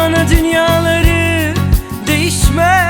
ana dünyaları değişmem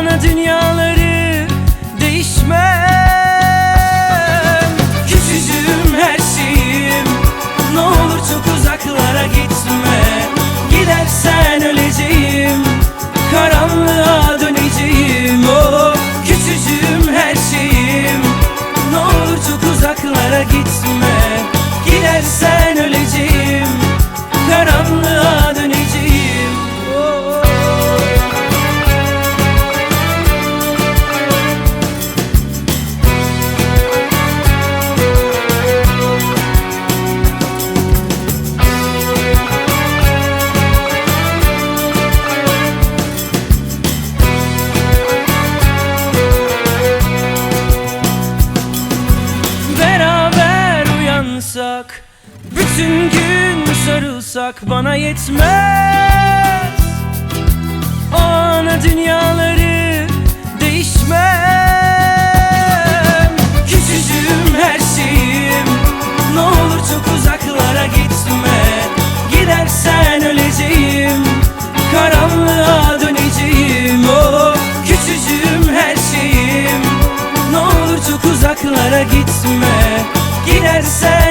ana dünyaları değişmem. Küçücüğüm her şeyim. Ne olur çok uzaklara gitme. Gidersen sarılsak bana yetmez. O ana dünyaları değişmem Küçücüğüm her şeyim. Ne olur çok uzaklara gitme. Gidersen öleceğim. Karanlığa döneceğim. Oh küçücüğüm her şeyim. Ne olur çok uzaklara gitme. Gidersen